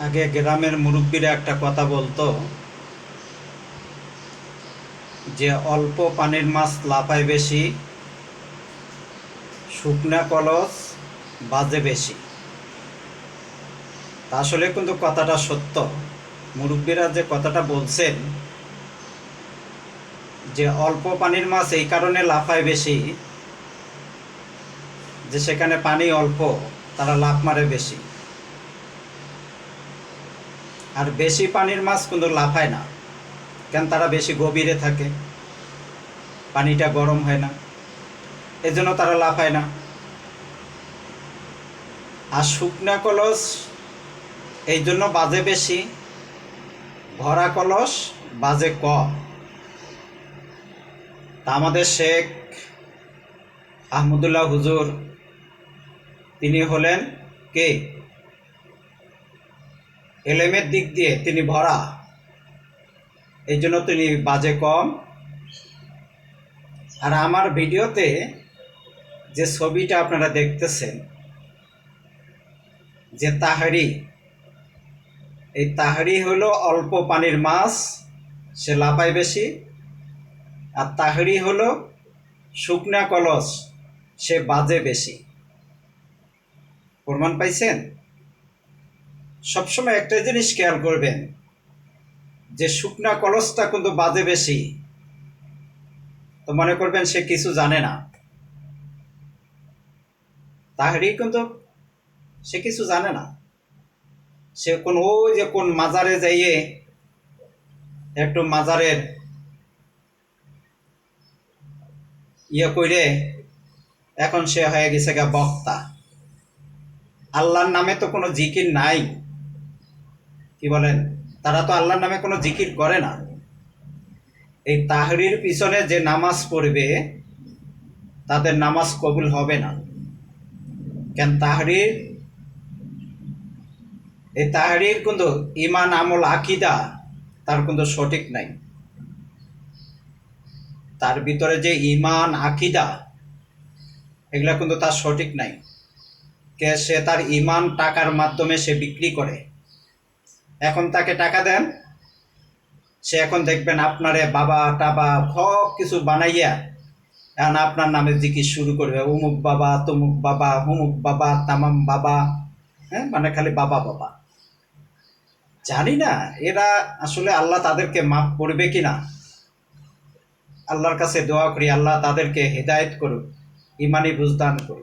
আগে গ্রামের মুরব্বীরা একটা কথা বলতো যে, অল্প পানির মাছ লাফায় বেশি, শুকনা কলস বাজে বেশি। আসলে কিন্তু কথাটা সত্য। মুরব্বীরা যে কথাটা বলছেন যে, অল্প পানির মাছ এই কারণে লাফায় বেশি যে, সেখানে পানি অল্প, তারা লাফ মারে বেশি। আর বেশি পানির মাছ কিন্তু লাফায় না। কেন তারা বেশি গভীরে থাকে, পানিটা গরম হয় না, এজন্য তারা লাফায় না। আর শুকনা কলস, এই জন্য বাজে বেশি। ভরা কলস বাজে কম তা আমাদের শেখ আহমদুল্লাহ হুজুর, তিনি হলেন কে? এলেমের দিক দিয়ে তিনি ভরা। এই জন্য তিনি বাজে কম। আর আমার ভিডিওতে যে ছবিটা আপনারা দেখতেছেন, যে তাহারি, এই তাহারি হলো অল্প পানির মাছ, সে লাফায় বেশি। আর তাহারি হলো শুকনা কলস, সে বাজে বেশি। প্রমাণ পাইছেন? সবসময় একটা জিনিস খেয়াল করবেন, যে শুকনা কলসটা কিন্তু বাজে বেশি। তো মনে করবেন সে কিছু জানে না। তাহারি কিন্তু সে কিছু জানে না। সে কোন ওই যে কোন মাজারে যাইয়ে একটু মাজারের ইয়ে কইরে এখন সে হয়ে গেছে গা বক্তা। আল্লাহর নামে তো কোনো জিকির নাই। কি বলেন তারা তো আল্লাহর নামে কোনো জিকির করে না। এই তাহরির পিছনে যে নামাজ পড়বে, তাদের নামাজ কবুল হবে না। কেন তাহরির? এই তাহরির কিন্তু ইমান আমল, আকিদা, তার কিন্তু সঠিক নাই। তার ভিতরে যে ইমান আকিদা, এগুলা কিন্তু তার সঠিক নাই। কে সে তার ইমান টাকার মাধ্যমে সে বিক্রি করে। এখন তাকে টাকা দেন। সে এখন দেখবেন আপনারে বাবা, টাবা সব কিছু বানাইয়া এখন আপনার নামে জিকির শুরু করবে। উমুক বাবা, তমুক বাবা, হুমুক বাবা, তামাম বাবা হ্যাঁ? মানে খালি বাবা বাবা। জানি না, এরা আসলে আল্লাহ তাদেরকে মাফ করবে কি না আল্লাহর কাছে দোয়া করি, আল্লাহ তাদেরকে হেদায়েত করুক, ইমানি বুঝদান করুক।